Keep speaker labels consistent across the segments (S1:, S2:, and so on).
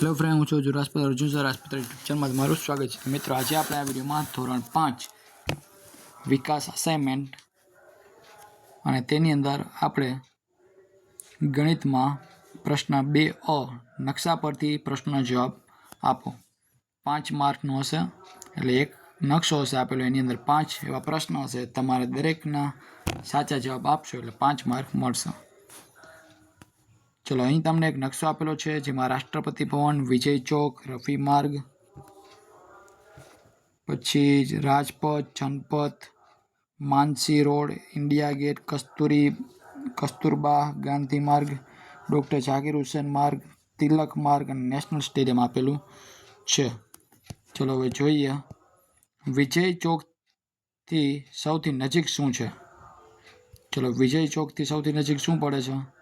S1: Hello friend હું છું જો રાજપૂત અર્જુન સર. રાજપૂત યુટ્યુબ મારું સ્વાગત છે. મિત્રો, આજે આપણે આ વિડીયોમાં ધોરણ પાંચ, વિકાસ અસાઇનમેન્ટ અને તેની અંદર આપણે ગણિતમાં પ્રશ્ન બે અ, નકશા પરથી પ્રશ્નનો જવાબ આપો. પાંચ માર્કનો હશે, એટલે એક નકશો હશે આપેલો. એની અંદર પાંચ એવા પ્રશ્નો હશે. તમારે દરેકના સાચા જવાબ આપશો, એટલે પાંચ માર્ક મળશે. ચલો, અહીં તમને એક નકશો આપેલો છે, જેમાં રાષ્ટ્રપતિ ભવન, વિજય ચોક, રફી માર્ગ, પછી Rajpath, Janpath, Mansi road, India gate, Kasturi, Kasturba, Gandhi Marg, doctor Zakir Hussain માર્ગ, તિલક માર્ગ અને નેશનલ સ્ટેડિયમ આપેલું છે. ચલો, હવે જોઈએ વિજય ચોકથી સૌથી નજીક શું છે? ચલો, વિજય ચોકથી સૌથી નજીક શું પડે છે?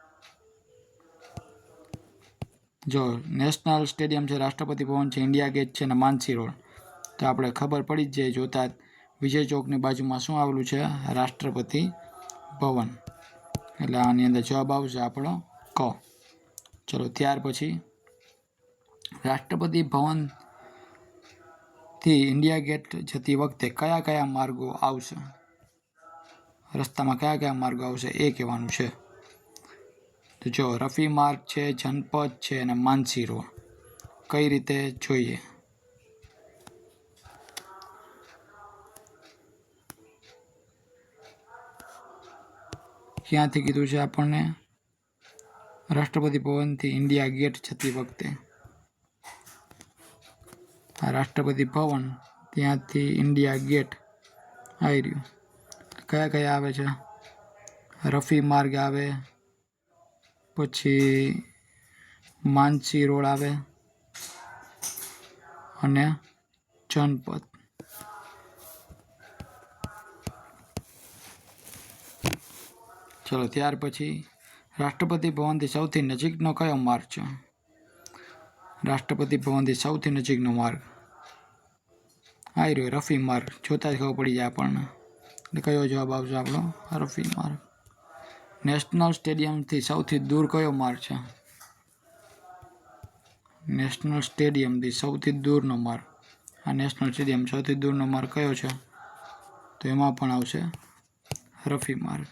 S1: જો નેશનલ સ્ટેડિયમ છે, રાષ્ટ્રપતિ ભવન છે, ઇન્ડિયા ગેટ છે અને માનસી રોડ. તો આપણે ખબર પડી જ જાય જોતા વિજય ચોકની બાજુમાં શું આવેલું છે? રાષ્ટ્રપતિ ભવન. એટલે આની અંદર જવાબ આવશે આપણો ક. ચલો, ત્યાર પછી રાષ્ટ્રપતિ ભવનથી ઇન્ડિયા ગેટ જતી વખતે કયા કયા માર્ગો આવશે? રસ્તામાં કયા કયા માર્ગો આવશે એ કહેવાનું છે. તો જો રફી માર્ગ છે, જનપદ છે અને માનસી રોડ કઈ રીતે જોઈએ? ક્યાંથી કીધું છે આપણને? રાષ્ટ્રપતિ ભવનથી ઇન્ડિયા ગેટ જતી વખતે. રાષ્ટ્રપતિ ભવન ત્યાંથી ઇન્ડિયા ગેટ આવી રહ્યું. કયા કયા આવે છે? રફી માર્ગ આવે પછી માનસી રોડ આવે અને જનપથ ચલો, ત્યાર પછી રાષ્ટ્રપતિ ભવનથી સૌથી નજીકનો કયો માર્ગ છે? રાષ્ટ્રપતિ ભવનથી સૌથી નજીકનો માર્ગ. આવી રહ્યો રફી માર્ગ. જોતા જ ખબર પડી જાય આપણને. એટલે કયો જવાબ આવશે આપણો? રફી માર્ગ. નેશનલ સ્ટેડિયમથી સૌથી દૂર કયો માર્ગ છે? નેશનલ સ્ટેડિયમથી સૌથી દૂરનો માર્ગ. આ નેશનલ સ્ટેડિયમ સૌથી દૂરનો માર્ગ કયો છે? તો એમાં પણ આવશે રફી માર્ગ.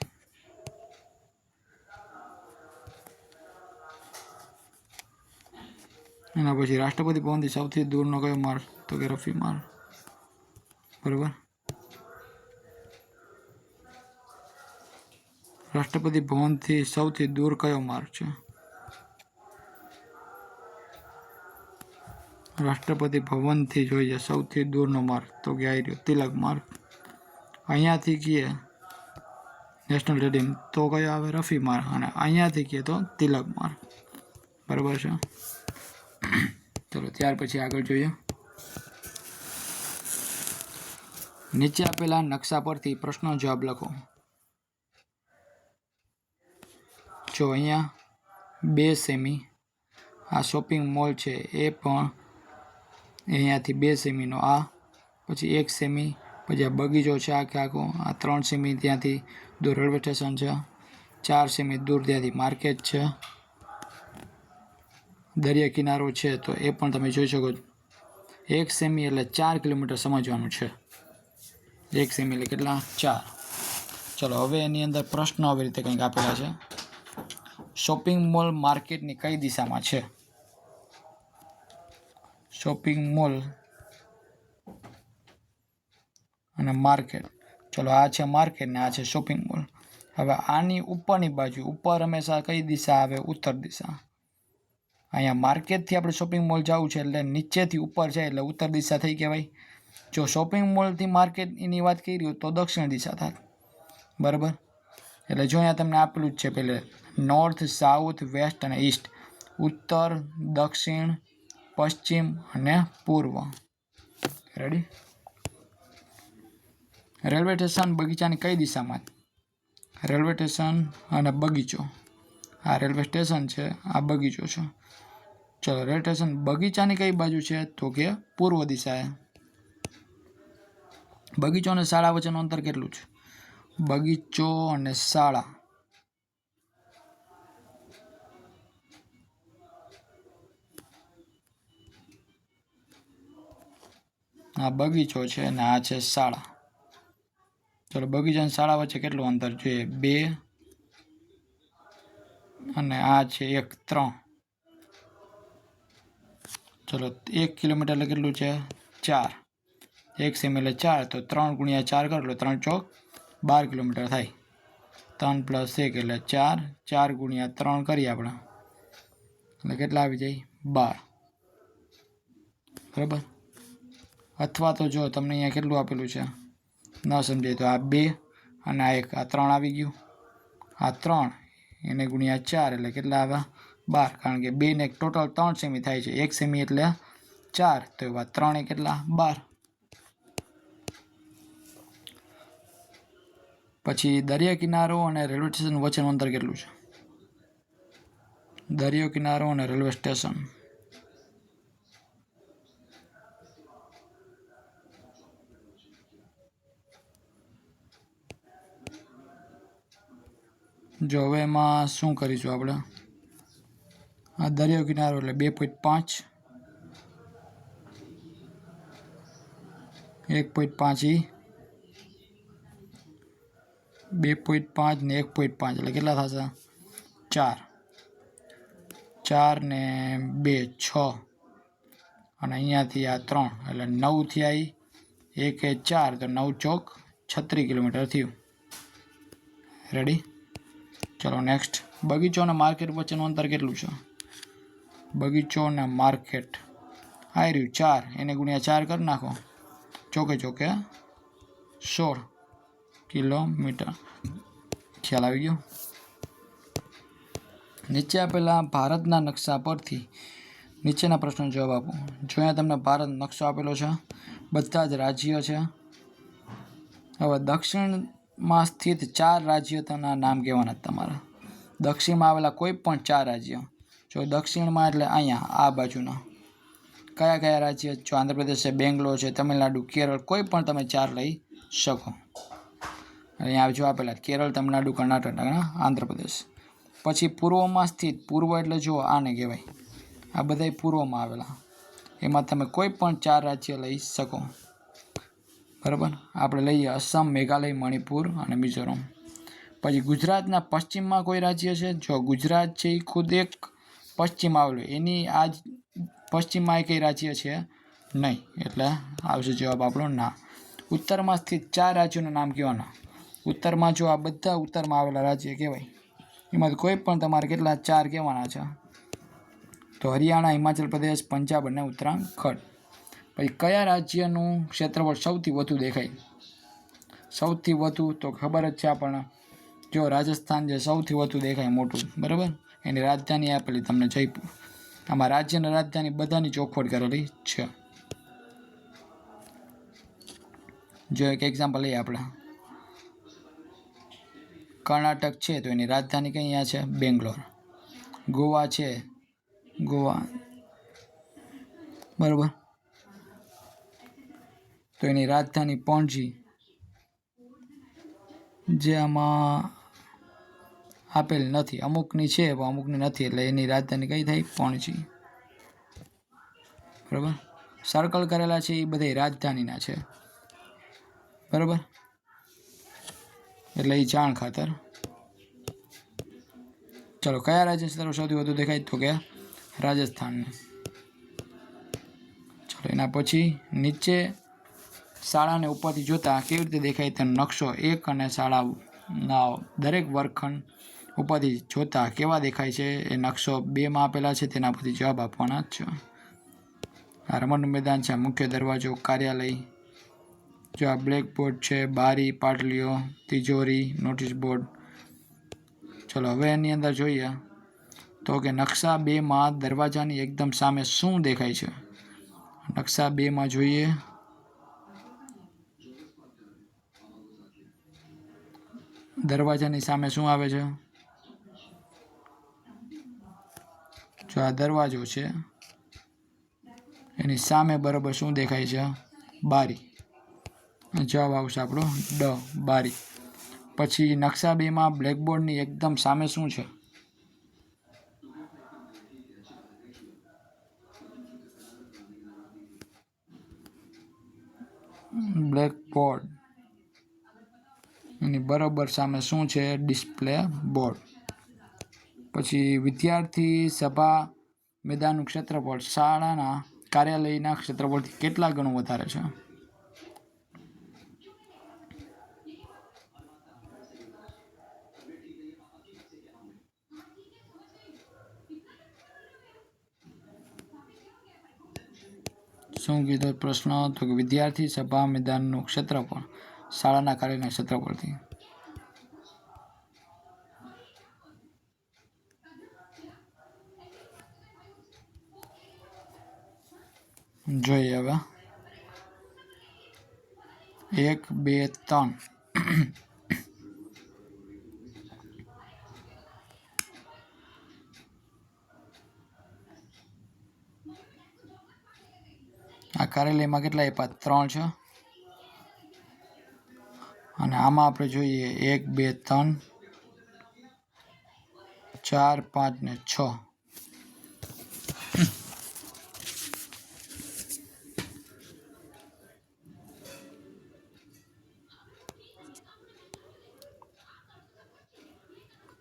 S1: એના પછી રાષ્ટ્રપતિ ભવનથી સૌથી દૂરનો કયો માર્ગ? તો કે રફી માર્ગ. બરાબર? રાષ્ટ્રપતિ ભવનથી સૌથી દૂર કયો માર્ગ છે? રાષ્ટ્રપતિ ભવનથી જોઈએ સૌથી દૂરનો માર્ગ તો કે આવી રહ્યો? તિલક માર્ગ. અહીંયાથી કહીએ નેશનલ સ્ટેડિયમ તો કયો આવે? રફી માર્ગ. અને અહીંયાથી કહીએ તો તિલક માર્ગ. બરાબર છે? ચલો, ત્યાર પછી આગળ જોઈએ. નીચે આપેલા નકશા પરથી પ્રશ્નો જવાબ લખો. જો અહીંયા? બે સેમી આ શોપિંગ મોલ છે. એ પણ અહીંયાથી બે સેમીનો આ પછી એક સેમી પછી આ બગીચો છે આખે આખો. આ ત્રણ સેમી ત્યાંથી દૂર રેલવે સ્ટેશન છે. ચાર સેમી દૂર ત્યાંથી માર્કેટ છે. દરિયા કિનારો છે તો એ પણ તમે જોઈ શકો એક સેમી એટલે ચાર કિલોમીટર સમજવાનું છે. એક સેમી એટલે કેટલા? ચાર. ચલો, હવે એની અંદર પ્રશ્નો આવી રીતે કંઈક આપેલા છે. શોપિંગ મોલ માર્કેટની કઈ દિશામાં છે? શોપિંગ મોલ અને માર્કેટ. ચલો, આ છે માર્કેટ ને આ છે શોપિંગ મોલ. હવે આની ઉપરની બાજુ, ઉપર હંમેશા કઈ દિશા આવે? ઉત્તર દિશા. અહીંયા માર્કેટથી આપણે શોપિંગ મોલ જવું છે એટલે નીચેથી ઉપર જાય એટલે ઉત્તર દિશા થઈ કહેવાય. જો શોપિંગ મોલથી માર્કેટની વાત કરી તો દક્ષિણ દિશા થાય. બરાબર? એટલે જો અહીંયા તમને આપેલું જ છે પેલે નોર્થ સાઉથ વેસ્ટ અને ઈસ્ટ ઉત્તર, દક્ષિણ, પશ્ચિમ અને પૂર્વ. રેડી રેલવે સ્ટેશન બગીચાની કઈ દિશામાં? રેલવે સ્ટેશન અને બગીચો. આ રેલવે સ્ટેશન છે, આ બગીચો છે. ચલો રેલવે સ્ટેશન બગીચાની કઈ બાજુ છે? તો કે પૂર્વ દિશાએ. બગીચો અને શાળા વચ્ચેનું અંતર કેટલું છે? બગીચો અને શાળા. આ બગીચો છે અને આ છે શાળા. ચલો, બગીચા અને શાળા વચ્ચે કેટલું અંતર જોઈએ બે અને આ છે એક, ત્રણ. ચલો, એક કિલોમીટર એટલે કેટલું છે? ચાર. એક સેમી એટલે ચાર, તો ત્રણ ગુણ્યા ચાર કરો એટલે ત્રણ ચોક બાર કિલોમીટર થાય. ત્રણ પ્લસ એક એટલે ચાર ચાર ગુણ્યા ત્રણ કરીએ આપણે. એટલે કેટલા આવી જાય? બાર. બરાબર? અથવા તો જો તમને અહીંયા કેટલું આપેલું છે? ન સમજાય તો આ બે અને આ એક. આ ત્રણ આવી ગયું. આ ત્રણ. એને ગુણ્યા ચાર એટલે કેટલા આવ્યા બાર. કારણ કે બે ને ટોટલ ત્રણ સેમી થાય છે. એક સેમી એટલે ચાર. તો એવા ત્રણ કેટલા? બાર. પછી દરિયા કિનારો અને રેલવે સ્ટેશન વચ્ચેનું અંતર કેટલું છે? દરિયો કિનારો અને રેલવે સ્ટેશન. જો હવે એમાં શું કરીશું આપણે? આ દરિયો કિનારો એટલે બે પોઈન્ટ પાંચ. એક પોઈન્ટ પાંચ ઈ. બે પોઈન્ટ પાંચ ને એક પોઈન્ટ પાંચ એટલે કેટલા થશે? ચાર. ચાર ને બે છ. અને અહીંયાથી આ ત્રણ એટલે નવથી આવી એક એ ચાર તો નવ ચોક છત્રીસ કિલોમીટર થયું. રેડી ચલો નેક્સ્ટ બગીચો અને માર્કેટ વચ્ચેનું અંતર કેટલું છે? બગીચો અને માર્કેટ આ રહ્યું ચાર. એને ગુણ્યા ચાર કરી નાખો. ચોકે ચોકે. સોળ કિલોમીટર. ખ્યાલ આવી ગયો? નીચે આપેલા ભારતના નકશા પરથી નીચેના પ્રશ્નો જવાબ આપો. જો અહીંયા તમને ભારત નકશો આપેલો છે, બધા જ રાજ્ય છે. હવે દક્ષિણમાં સ્થિત ચાર રાજ્યોના નામ કહેવાના તમારા. દક્ષિણમાં આવેલા કોઈ પણ ચાર રાજ્ય. જો દક્ષિણમાં એટલે અહીંયા, આ બાજુના. કયા કયા રાજ્ય? જો આંધ્રપ્રદેશ છે, બેંગ્લોર છે, તમિલનાડુ, કેરળ, કોઈ પણ તમે ચાર લઈ શકો. અહીંયા જો આપેલા કેરળ, તમિલનાડુ, કર્ણાટક આંધ્રપ્રદેશ. પછી પૂર્વમાં સ્થિત, પૂર્વ એટલે જો આને કહેવાય. આ બધાય પૂર્વમાં આવેલા. એમાં તમે કોઈ પણ ચાર રાજ્ય લઈ શકો. બરાબર? આપણે લઈએ અસમ, મેઘાલય, મણિપુર અને મિઝોરમ પછી ગુજરાતના પશ્ચિમમાં કોઈ રાજ્ય છે? જો ગુજરાત છે એ ખુદ એક પશ્ચિમ આવેલું. એની આ પશ્ચિમમાં એ કઈ રાજ્ય છે? નહીં. એટલે આવશે જવાબ આપણો ના. ઉત્તરમાં સ્થિત ચાર રાજ્યોના નામ કહેવાના. ઉત્તરમાં જો આ બધા ઉત્તરમાં આવેલા રાજ્ય કહેવાય, એમાંથી કોઈ પણ તમારે કેટલા ચાર કહેવાના છે? તો હરિયાણા, હિમાચલ પ્રદેશ, પંજાબ અને ઉત્તરાખંડ. પછી કયા રાજ્યનું ક્ષેત્રફળ સૌથી વધુ દેખાય? સૌથી વધુ તો ખબર જ છે આપણને. જો રાજસ્થાન જે સૌથી વધુ દેખાય મોટું, બરાબર? એની રાજધાની આપેલી તમને જયપુર. આમાં રાજ્યની રાજધાની બધાની ચોખવટ કરેલી છે. જો એક એક્ઝામ્પલ લઈએ આપણે. કર્ણાટક છે તો એની રાજધાની કઈ અહીંયા છે? બેંગ્લોર. ગોવા છે. ગોવા. બરાબર? તો એની રાજધાની પણજી જે આમાં આપેલ નથી. અમુકની છે, પણ અમુકની નથી. એટલે એની રાજધાની કઈ થાય પણજી બરાબર? સર્કલ કરેલા છે એ બધા રાજધાનીના છે. બરાબર? એટલે એ જાણ ખાતર. ચલો, કયા રાજ્ય તરફ સૌથી વધુ દેખાય? તો કે રાજસ્થાનને. ચલો, એના પછી નીચે શાળાને ઉપરથી જોતા કેવી રીતે દેખાય તેનો નકશો એક અને શાળાના દરેક વર્ગખંડ ઉપરથી જોતા કેવા દેખાય છે એ નકશો બેમાં આપેલા છે તેના પરથી જવાબ આપવાના જ છે. આ રમતનું મેદાન છે. મુખ્ય દરવાજો, કાર્યાલય. જો આ બ્લેકબોર્ડ છે, બારી, પાટલીઓ, તિજોરી નોટિસ બોર્ડ ચલો, હવે એની અંદર જોઈએ તો કે નકશા બેમાં દરવાજાની એકદમ સામે શું દેખાય છે? નકશા બેમાં જોઈએ. દરવાજાની સામે શું આવે છે? જો આ દરવાજો છે, એની સામે બરાબર શું દેખાય છે? બારી. જવાબ આવશે આપણો ડ, બારી. પછી નકશા બેમાં બ્લેકબોર્ડની એકદમ સામે શું છે? બ્લેક બોર્ડ એની બરોબર સામે શું છે? Display board. પછી વિદ્યાર્થી સભા મેદાનનું ક્ષેત્રફળ. શાળાના કાર્યાલયના ક્ષેત્રફળથી કેટલા ગણું વધારે છે? શું કીધો પ્રશ્ન? તો કે વિદ્યાર્થી સભા મેદાનનું ક્ષેત્રફળ. શાળાના કાર્યના ક્ષેત્રફળથી જોઈએ હવે. એક બે ત્રણ. આ કાર્યાલયમાં કેટલા આપ્યા? ત્રણ છે. આમાં આપણે જોઈએ એક, બે, ત્રણ, ચાર, પાંચ ને છ.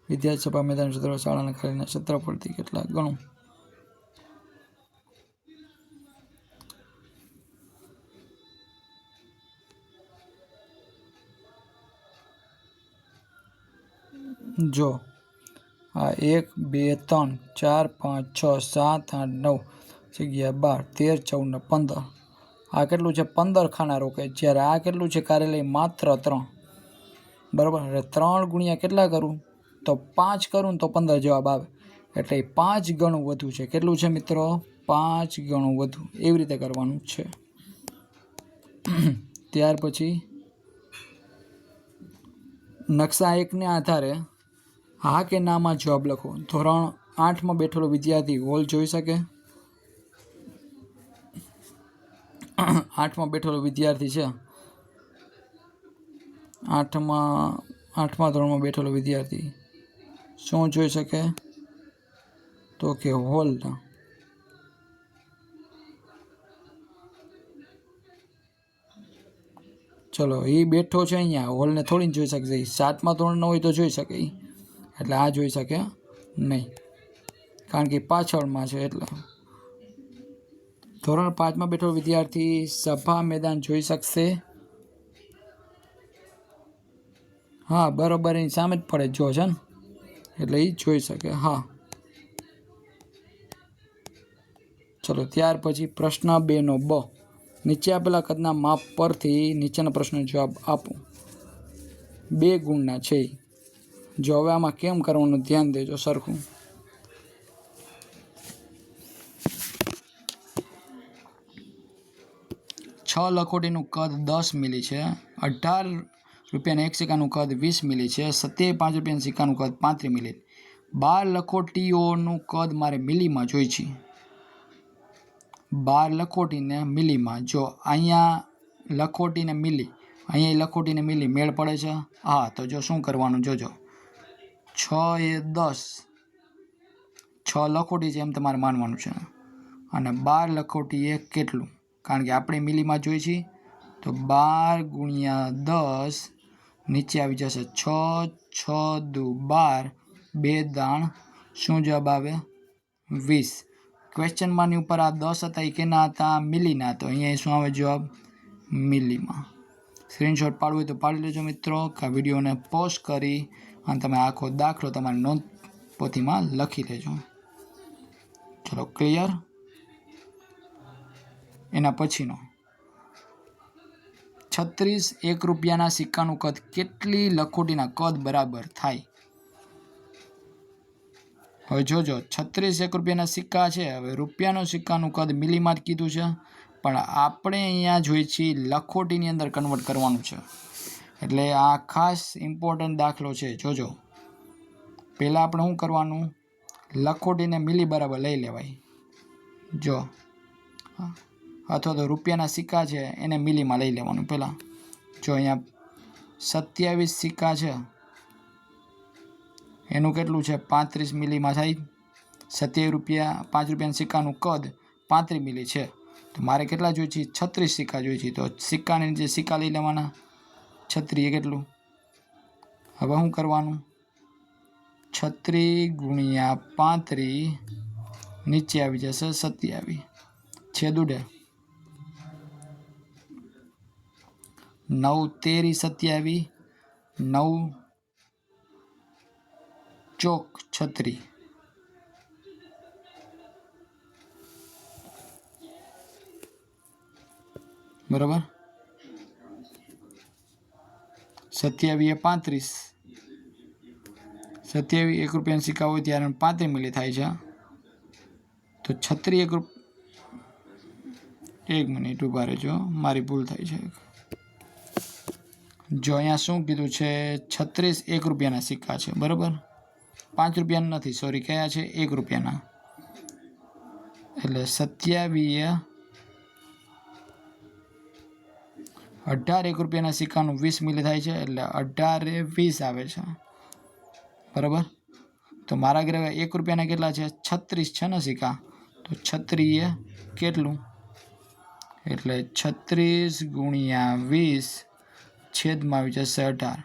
S1: વિદ્યાર્થી સભા મેદાન ક્ષેત્ર શાળાના સત્ર ક્ષેત્રફળથી કેટલા ગણું? જો. આ એક, બે, ત્રણ, ચાર, પાંચ, છ, સાત, આઠ, નવ જગ્યા બાર, તેર, ચૌદ ને પંદર. આ કેટલું છે? પંદર ખાના રોકે જ્યારે આ કેટલું છે? કાર્યાલય માત્ર ત્રણ. બરાબર? એટલે ત્રણ ગુણ્યા કેટલા કરું? તો પાંચ કરું તો પંદર જવાબ આવે. એટલે પાંચ ગણું વધુ છે. કેટલું છે મિત્રો? પાંચ ગણું વધુ. એવી રીતે કરવાનું છે. ત્યાર પછી નકશા એકને આધારે હા કે નામાં જવાબ લખો. ધોરણ આઠમાં બેઠેલો વિદ્યાર્થી હોલ જોઈ શકે? આઠમાં બેઠેલો વિદ્યાર્થી છે. આઠમાં, આઠમા ધોરણમાં બેઠેલો વિદ્યાર્થી. શું જોઈ શકે? તો કે હોલના ચલો એ બેઠો છે અહીંયા. હોલને થોડી ને જોઈ શકશે. સાતમા ધોરણનો હોય તો જોઈ શકે ઈ. એટલે આ જોઈ શકે નહીં. કારણ કે પાછળમાં છે એટલે. ધોરણ પાંચમાં બેઠો વિદ્યાર્થી સભા મેદાન જોઈ શકશે. હા, બરોબર, એની સામે જ પડે. જો છે ને. એટલે એ જોઈ શકે. હા. ચલો, ત્યાર પછી પ્રશ્ન બેનો બ. નીચે આપેલા કદના માપ પરથી નીચેના પ્રશ્નનો જવાબ આપો. બે ગુણના છે. જો હવે આમાં કેમ કરવાનું ધ્યાન દેજો, સરખું. છ લખોટીનું કદ દસ મિલી છે, અઢાર રૂપિયાના એક સિક્કાનું કદ વીસ મિલી છે, સત્યાવીસ, પાંચ રૂપિયાના સિક્કાનું કદ પાંત્રીસ મિલી. બાર લખોટીઓનું કદ મારે મિલીમાં જોઈ છે. બાર લખોટીને મિલીમાં જો અહીંયા લખોટીને મિલી, અહીંયા લખોટીને મિલી, મેળ પડે છે? હા, તો જો શું કરવાનું જોજો. છ એ દસ. છ લખોટી છે એમ તમારે માનવાનું છે. અને બાર લખોટી એ કેટલું? કારણ કે આપણે મિલીમાં જોઈએ છીએ, તો બાર ગુણ્યા દસ નીચે આવી જશે. છ છ, દુ, બાર, બે દાણ, શું જવાબ આવે? વીસ. ક્વેશ્ચનમાંની ઉપર આ દસ હતા એ કેના હતા? મિલીના તો અહીંયા શું આવે જવાબ? મિલીમાં. સ્ક્રીનશોટ પાડવું હોય તો પાડી લેજો મિત્રો, કે આ વિડીયોને પોસ્ટ કરી અને તમે આખો દાખલો તમારી નોંધ પોથીમાં લખી લેજો ચલો ક્લિયર એના પછીનો. છત્રીસ એક રૂપિયાના સિક્કાનું કદ કેટલી લખોટીના કદ બરાબર થાય? હવે જોજો, છત્રીસ એક રૂપિયાના સિક્કા છે, હવે રૂપિયાનો સિક્કાનું કદ મિલીમાં કીધું છે, પણ આપણે અહીંયા જોઈએ છીએ લખોટીની અંદર કન્વર્ટ કરવાનું છે. એટલે આ ખાસ ઇમ્પોર્ટન્ટ દાખલો છે. જોજો. પહેલાં આપણે શું કરવાનું? લખોટીને મિલી બરાબર લઈ લેવાય. જો. અથવા તો રૂપિયાના સિક્કા છે, એને મિલીમાં લઈ લેવાનું પહેલાં. જો અહીંયા સત્યાવીસ સિક્કા છે. એનું કેટલું છે? પાંત્રીસ મિલીમાં થાય. સત્યાવીસ રૂપિયા, પાંચ રૂપિયાના સિક્કાનું કદ પાંત્રીસ મિલી છે. તો મારે કેટલા જોઈએ છે? છત્રીસ સિક્કા જોઈએ છે. તો સિક્કાની નીચે સિક્કા લઈ લેવાના છત્રી એ કેટલું? હવે શું કરવાનું? છત્રી ગુણ્યા પાંત્રી નીચે આવી જશે સત્યાવી છેદ ઉડે. નવ તેરી સત્યાવી નવ ચોક છત્રી. બરાબર? સત્યાવી એ પાંત્રીસ. સત્યાવી એક રૂપિયાના સિક્કા હોય ત્યારે પાંત્રીસ મિલી થાય છે. તો છત્રી એક રૂપ એક મિનિટ ઊભા રહેજો, મારી ભૂલ થાય છે. જો અહીંયા શું કીધું છે, છત્રીસ એક રૂપિયાના સિક્કા છે, બરાબર? પાંચ રૂપિયાના નથી સોરી કયા છે? એક રૂપિયાના. એટલે સત્યાવીએ અઢાર એક રૂપિયાના સિક્કાનું વીસ મિલી થાય છે, એટલે અઢારે વીસ આવે છે. બરાબર? તો મારા ઘરે એક રૂપિયાના કેટલા છે? છત્રીસ છે ને સિક્કા? તો છત્રીએ કેટલું? એટલે છત્રીસ ગુણ્યા વીસ છેદમાં આવી જશે અઢાર.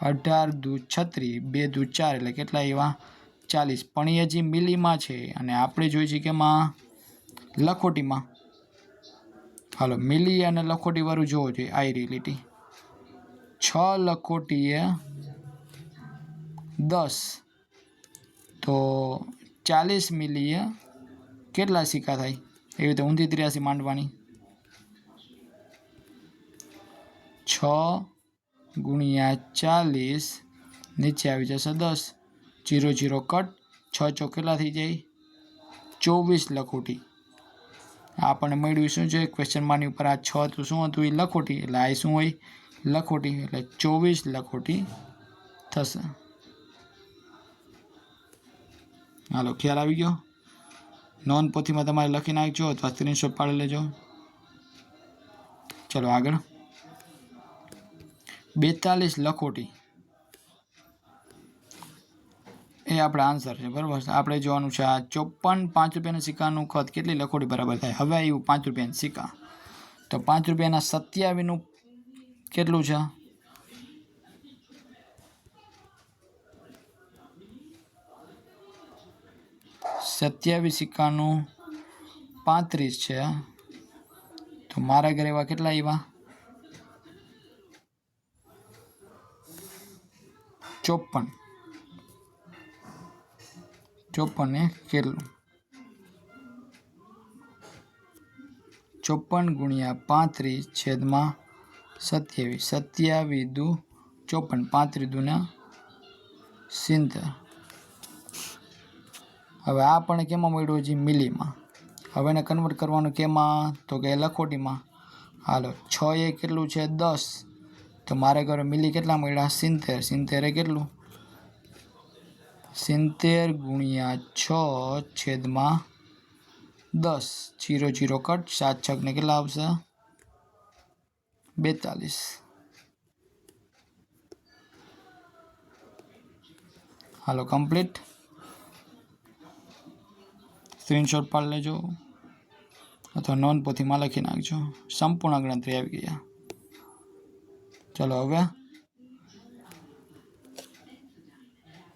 S1: અઢાર દુ છત્રી, બે દુ ચાર, એટલે કેટલા એવા ચાલીસ. પણ એ હજી મિલીમાં છે, અને આપણે જોઈએ છીએ કે એમાં લખોટીમાં. હાલો મિલી અને લખોટી વાળું જોવો જોઈએ, આઈ રિલિટી છ લખોટીએ દસ. તો ચાલીસ મિલીએ કેટલા સિક્કા થાય? એવી રીતે ઊંધી ત્રિયાસી માંડવાની. છ ગુણ્યા ચાલીસ નીચે આવી જશે દસ. જીરો જીરો કટ, છ ચોકેલા થઈ જાય. ચોવીસ લખોટી. આપણને મળ્યું શું છે? ક્વેશ્ચન માની ઉપર આ છ તો શું હતું? એ લખોટી. એટલે આ શું હોય? લખોટી. એટલે ચોવીસ લખોટી થશે. હાલો, ખ્યાલ આવી ગયો? નોન પોથીમાં તમારે લખી નાખજો અથવા સ્ક્રીનશોટ પાડી લેજો. ચલો આગળ. બેતાલીસ લખોટી. એ આપણા આન્સર છે, બરાબર આપણે જોવાનું છે આ ચોપન પાંચ રૂપિયાના સિક્કાનું ખત કેટલી લખોટી બરાબર થાય? હવે આવ્યું પાંચ રૂપિયાના સિક્કા. તો પાંચ રૂપિયાના સત્યાવીસનું કેટલું છે? સત્યાવીસ સિક્કાનું પાંત્રીસ છે. તો મારા ઘરે એવા કેટલા આવ્યા ચોપન. ચોપન એ કેટલું? ચોપન ગુણ્યા પાંત્રીસ છેદમાં સત્યાવીસ. સત્યાવીસ દુ ચોપન પાંત્રીસ દુના સિત્તેર. હવે આ પણ કેમાં મળ્યું છે મિલીમાં. હવે એને કન્વર્ટ કરવાનું કેમાં? તો કે લખોટીમાં. હાલો, છ એ કેટલું છે? દસ. તો મારે ઘરે મિલી કેટલા મળ્યા? સિત્તેર. સિત્તેરે કેટલું? સિત્તેર ગુણ્યા છ છેદમાં દસ જીરો જીરો કટ સાત છકને કેટલા આવશે બેતાલીસ હાલો કમ્પ્લીટ સ્ક્રીનશોટ પાડી લેજો અથવા નોંધ પોથીમાં લખી નાખજો સંપૂર્ણ ગણતરી આવી ગયા ચલો હવે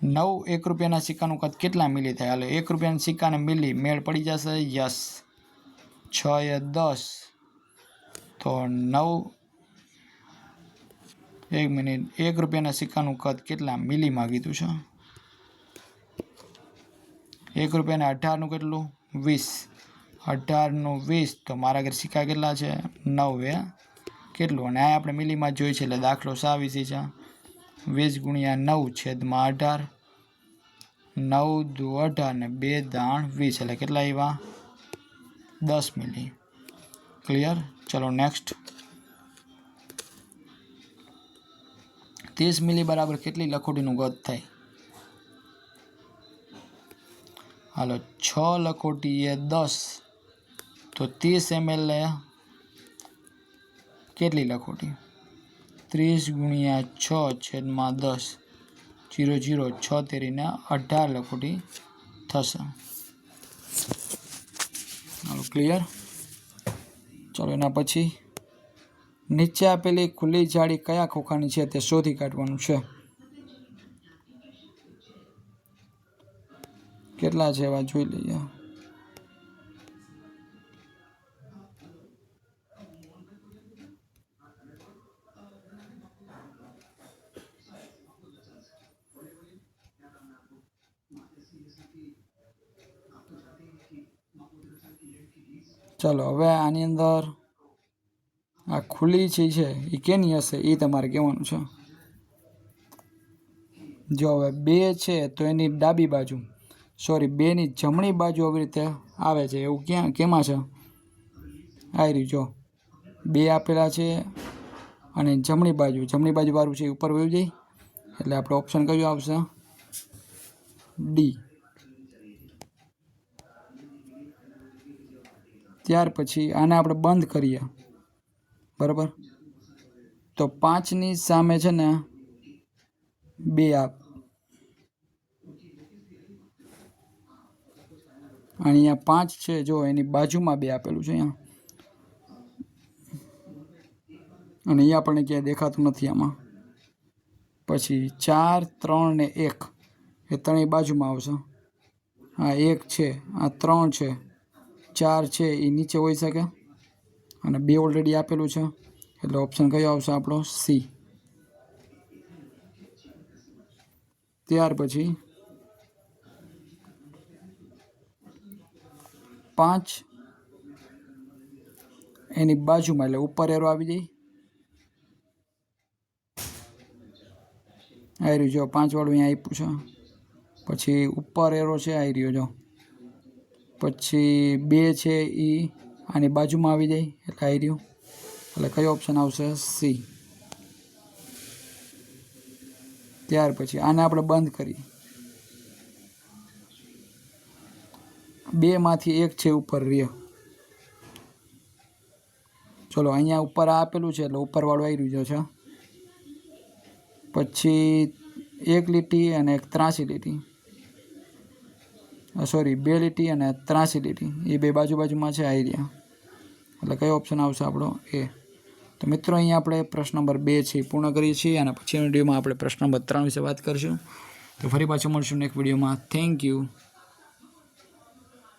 S1: નવ એક રૂપિયાના સિક્કાનું કદ કેટલા મિલી થાય? એટલે એક રૂપિયાના સિક્કાને મિલી મેળ પડી જશે. યસ. છ એ દસ. તો નવ એક મિનિટ. એક રૂપિયાના સિક્કાનું કદ કેટલા મિલીમાં કીધું છે? એક રૂપિયાના અઢારનું કેટલું? વીસ. અઢારનું વીસ. તો મારા ઘરે સિક્કા કેટલા છે? નવ કેટલું? અને આ આપણે મિલીમાં જોઈ છે એટલે દાખલો સાવીસી છે. વીસ ગુણ્યા નવ છેદમાં અઢાર. નવ દુ અઢાર ને બે દાણ વીસ એટલે કેટલા આવ્યા દસ મિલી. ક્લિયર ચલો નેક્સ્ટ ત્રીસ મિલી બરાબર કેટલી લખોટીનું ગત થાય? હાલો, છ લખોટી એ દસ. તો ત્રીસ એમએલ કેટલી લખોટી? ત્રીસ ગુણ્યા છ છેદમાં દસ, જીરો જીરો છ તેરીને અઢાર લખોટી થશે. હાલો ક્લિયર ચાલો, એના પછી નીચે આપેલી ખુલ્લી જાળી કયા ખોખાની છે તે શોધી કાઢવાનું છે. કેટલા છે એવા જોઈ લઈએ. ચલો, હવે આની અંદર આ ખુલ્લી જે છે, એ કેની હશે? એ તમારે કહેવાનું છે. જો હવે બે છે, તો એની ડાબી બાજુ સોરી બેની જમણી બાજુ આવી રીતે આવે છે. એવું ક્યાં, કેમાં છે? આવી રહ્યું, જો. બે આપેલા છે અને જમણી બાજુ. જમણી બાજુ વાળું છે ઉપર વયું જાય. એટલે આપણે ઓપ્શન કયું આવશે? ડી ત્યાર પછી આને આપણે બંધ કરીએ. બરાબર? તો પાંચની સામે છે ને બે આપ. અહીંયા પાંચ છે, જો એની બાજુમાં બે આપેલું છે અહીંયા. અને અહીંયા આપણને ક્યાંય દેખાતું નથી આમાં. પછી ચાર, ત્રણ ને એક. એ ત્રણેય બાજુમાં આવશે. આ એક છે, આ ત્રણ છે. ચાર છે, એ નીચે હોઈ શકે. અને બે ઓલરેડી આપેલું છે. એટલે ઓપ્શન કયો આવશે આપણો? સી ત્યાર પછી પાંચ. એની બાજુમાં એટલે ઉપર એરો આવી જાય. આવી રહ્યું જો પાંચવાળું અહીંયા આપ્યું છે. પછી ઉપર એરો છે આવી રહ્યો જો પછી બે છે એ આની બાજુમાં આવી જાય, એટલે આવી રહ્યું. એટલે કયો ઓપ્શન આવશે? સી. ત્યાર પછી આને આપણે બંધ કરીએ. બેમાંથી એક છે ઉપર રે. ચલો, અહીંયા ઉપર આપેલું છે, એટલે ઉપરવાળું આવી રહ્યું છે. પછી એક લીટી અને એક ત્રાસી લીટી. સોરી બે લીટી અને ત્રાસી લીટી. એ બે બાજુ બાજુમાં છે આવી એટલે કયો ઓપ્શન આવશે આપણો? એ. તો મિત્રો, અહીંયા આપણે પ્રશ્ન નંબર બે છે પૂર્ણ કરીએ છીએ અને પછીના વિડીયોમાં આપણે પ્રશ્ન નંબર ત્રણ વિશે વાત કરીશું. તો ફરી પાછું મળશું નેક્સ્ટ વિડીયોમાં. Thank you